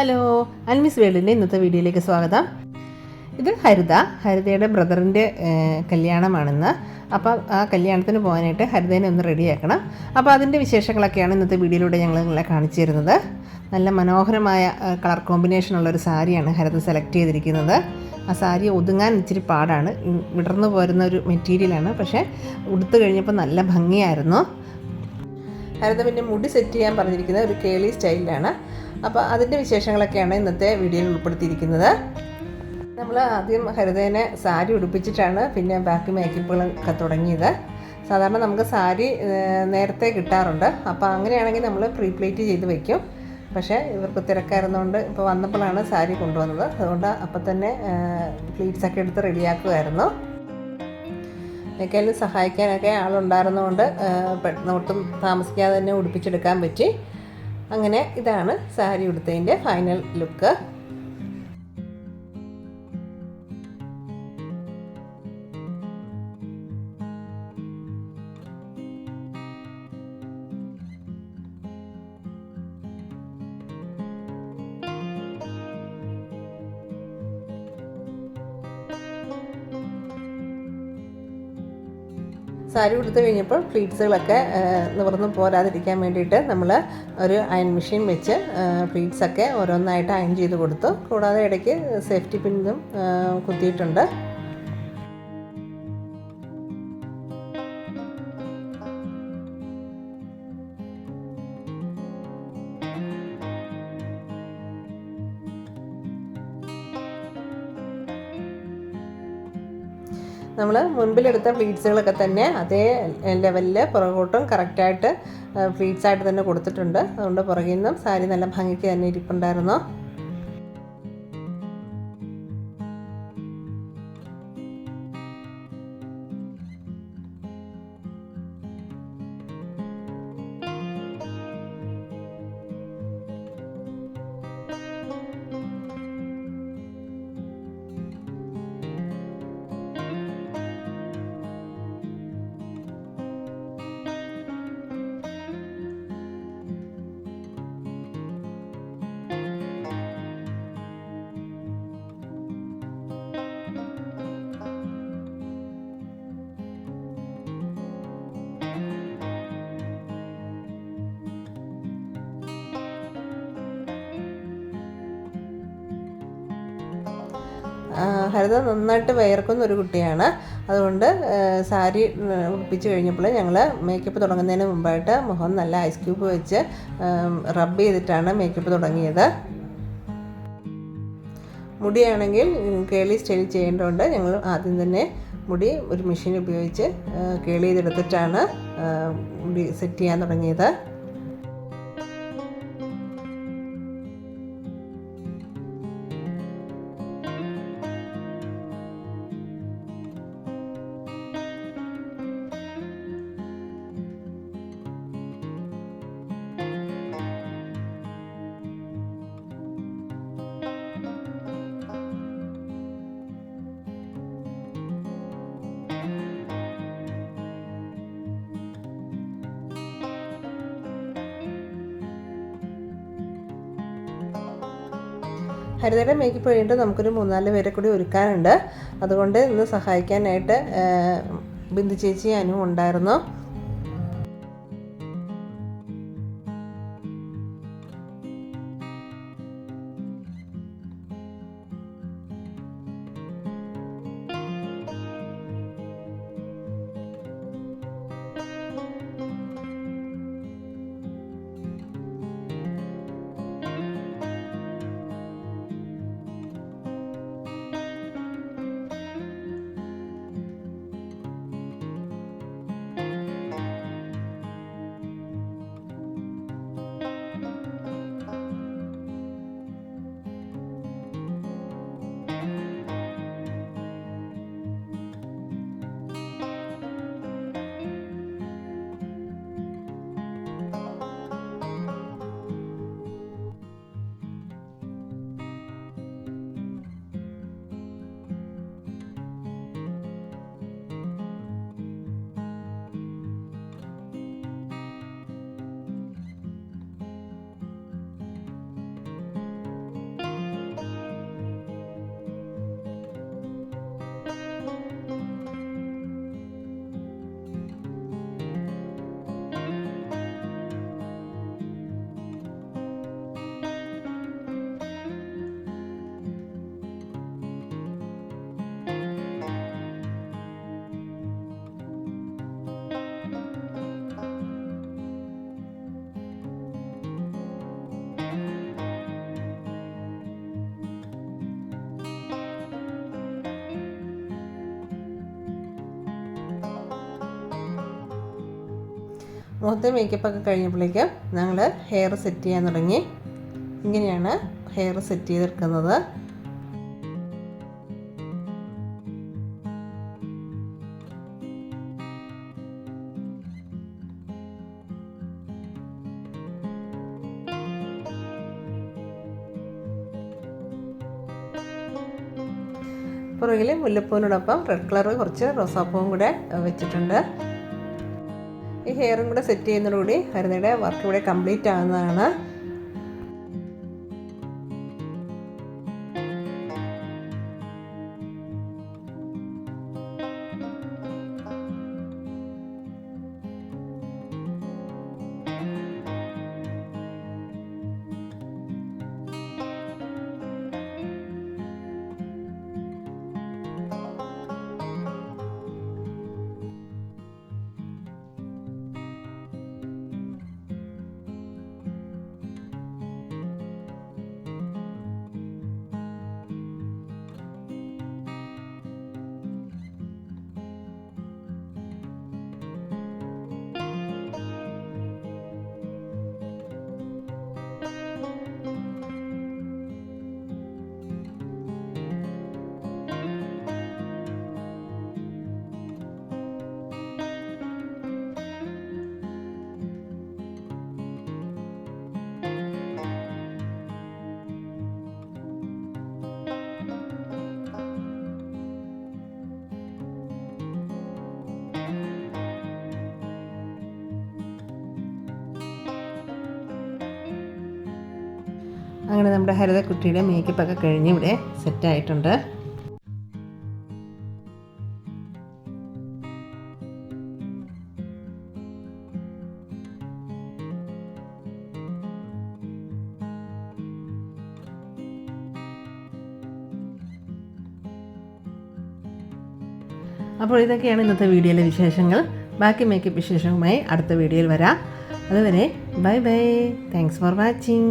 Hello അൻമിസ് വേൾഡിന്റെ ഇന്നത്തെ വീഡിയോയിലേക്ക് സ്വാഗതം. ഇത് ഹരിത ഹരിതയുടെ ബ്രദറിന്റെ കല്യാണമാണെന്ന്. അപ്പോൾ ആ കല്യാണത്തിന് പോകാനായിട്ട് ഹരിതേനെ ഒന്ന് റെഡിയാക്കണം. അപ്പോൾ അതിന്റെ വിശേഷങ്ങളൊക്കെയാണ് ഇന്നത്തെ വീഡിയോയിലൂടെ ഞങ്ങൾ നിങ്ങളെ കാണിച്ചു തരുന്നത് നല്ല മനോഹരമായ കളർ കോമ്പിനേഷനുള്ള ഒരു സാരിയാണ് ഹരിത സെലക്ട് ചെയ്തിരിക്കുന്നത്. ആ സാരി ഒതുങ്ങാൻ ഇച്ചിരി പാടാണ്. വിടർന്നു പോരുന്ന ഒരു മെറ്റീരിയലാണ് പക്ഷേ ഉടുത്തു കഴിഞ്ഞപ്പോൾ നല്ല ഭംഗിയായിരുന്നു. ഹരിത പിന്നെ മുടി സെറ്റ് ചെയ്യാൻ പറഞ്ഞിരിക്കുന്നത് ഒരു കേളി സ്റ്റൈലിലാണ് അപ്പോൾ അതിന്റെ വിശേഷങ്ങളൊക്കെയാണ് ഇന്നത്തെ വീഡിയോയിൽ ഉൾപ്പെടുത്തിയിരിക്കുന്നത്. നമ്മൾ ആദ്യം ഹരിതേനെ സാരി ഉടുപ്പിച്ചിട്ടാണ് പിന്നെ ബാക്കി മേക്കപ്പുകളൊക്കെ തുടങ്ങിയത്. സാധാരണ നമുക്ക് സാരി നേരത്തെ കിട്ടാറുണ്ട്. അപ്പോൾ അങ്ങനെയാണെങ്കിൽ നമ്മൾ പ്രീ പ്ലേറ്റ് ചെയ്ത് വെക്കും. പക്ഷേ ഇവർക്ക് തിരക്കായിരുന്നുകൊണ്ട് ഇപ്പോൾ വന്നപ്പോഴാണ് സാരി കൊണ്ടുവന്നത്. അതുകൊണ്ട് അപ്പം തന്നെ പ്ലീറ്റ്സ് ഒക്കെ എടുത്ത് റെഡിയാക്കുമായിരുന്നു എനിക്കതിൽ സഹായിക്കാനൊക്കെ ആളുണ്ടായിരുന്നതുകൊണ്ട് പെട്ടെന്ന് ഒട്ടും താമസിക്കാതെ തന്നെ ഉടുപ്പിച്ചെടുക്കാൻ പറ്റി. അങ്ങനെ ഇതാണ് സാരി ഉടുത്തതിന്റെ ഫൈനൽ ലുക്ക് സാരി ഉടുത്ത് കഴിഞ്ഞപ്പോൾ പ്ലീറ്റ്സുകളൊക്കെ നിവർന്ന് പോരാതിരിക്കാൻ വേണ്ടിയിട്ട് നമ്മൾ ഒരു അയൺ മെഷീൻ വെച്ച് പ്ലീറ്റ്സൊക്കെ ഓരോന്നായിട്ട് അയൺ ചെയ്ത് കൊടുത്തു. കൂടാതെ ഇടയ്ക്ക് സേഫ്റ്റി പിന്നും കുത്തിയിട്ടുണ്ട്. നമ്മൾ മുൻപിലെടുത്ത പ്ലീറ്റ്സുകളൊക്കെ തന്നെ അതേ ലെവലിൽ പുറകോട്ടും കറക്റ്റായിട്ട് പ്ലീറ്റ്സായിട്ട് തന്നെ കൊടുത്തിട്ടുണ്ട്. അതുകൊണ്ട് പുറകിൽ നിന്നും സാരി നല്ല ഭംഗിക്ക് തന്നെ ഇരിപ്പുണ്ടായിരുന്നു. ഹരിത നന്നായിട്ട് വയർക്കുന്ന ഒരു കുട്ടിയാണ്. അതുകൊണ്ട് സാരി ഉടുപ്പിച്ച് കഴിഞ്ഞപ്പോൾ ഞങ്ങൾ മേക്കപ്പ് തുടങ്ങുന്നതിന് മുമ്പായിട്ട് മുഖം നല്ല ഐസ് ക്യൂബ് വെച്ച് റബ്ബ് ചെയ്തിട്ടാണ് മേക്കപ്പ് തുടങ്ങിയത്. മുടിയാണെങ്കിൽ കേളി സ്റ്റൈൽ ചെയ്യേണ്ടതുകൊണ്ട് ഞങ്ങൾ ആദ്യം തന്നെ മുടി ഒരു മെഷീൻ ഉപയോഗിച്ച് കേളി ചെയ്തെടുത്തിട്ടാണ് മുടി സെറ്റ് ചെയ്യാൻ തുടങ്ങിയത്. ഹരിതയുടെ മേക്കപ്പ് കഴിഞ്ഞിട്ട് നമുക്കൊരു മൂന്നാൽ പേരെ കൂടി ഒരുക്കാനുണ്ട്. അതുകൊണ്ട് ഇന്ന് സഹായിക്കാനായിട്ട് ബിന്ദു ചേച്ചി അനു ഉണ്ടായിരുന്നു. മുഖത്തെ മേക്കപ്പൊക്കെ കഴിഞ്ഞപ്പോഴേക്കും ഞങ്ങൾ ഹെയർ സെറ്റ് ചെയ്യാൻ തുടങ്ങി. ഇങ്ങനെയാണ് ഹെയർ സെറ്റ് ചെയ്തെടുക്കുന്നത്. പുറകിൽ മുല്ലപ്പൂവിനോടൊപ്പം റെഡ് കളർ കുറച്ച് റോസാപ്പൂവും കൂടെ വെച്ചിട്ടുണ്ട്. ഈ ഹെയറും കൂടെ സെറ്റ് ചെയ്യുന്നതോടുകൂടി ഹരിതയുടെ വർക്ക് ഇവിടെ കംപ്ലീറ്റ് ആകുന്നതാണ് അങ്ങനെ നമ്മുടെ ഹരിതക്കുട്ടിയുടെ മേക്കപ്പൊക്കെ കഴിഞ്ഞ് ഇവിടെ സെറ്റായിട്ടുണ്ട്. അപ്പോൾ ഇതൊക്കെയാണ് ഇന്നത്തെ വീഡിയോയിലെ വിശേഷങ്ങൾ. ബാക്കി മേക്കപ്പ് വിശേഷവുമായി അടുത്ത വീഡിയോയിൽ വരാം. അതുവരെ bye bye. Thanks for watching